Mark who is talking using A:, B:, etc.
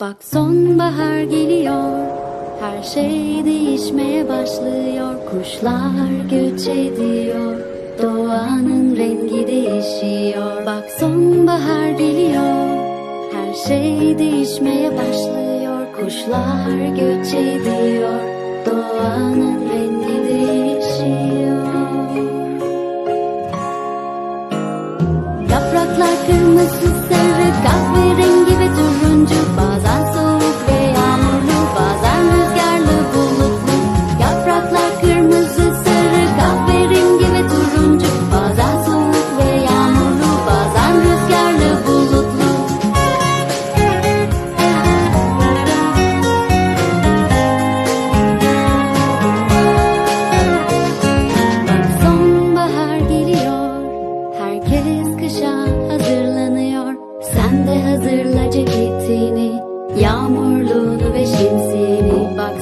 A: Bak sonbahar geliyor, her şey değişmeye başlıyor. Kuşlar göç ediyor, doğanın rengi değişiyor. Bak sonbahar geliyor, her şey değişmeye başlıyor. Kuşlar göç ediyor, doğanın rengi değişiyor. Yapraklar kırmızı kahverengi yağışa hazırlanıyor. Sen de hazırla ceketini Yağmurluğunu ve şemsiyeni. Bak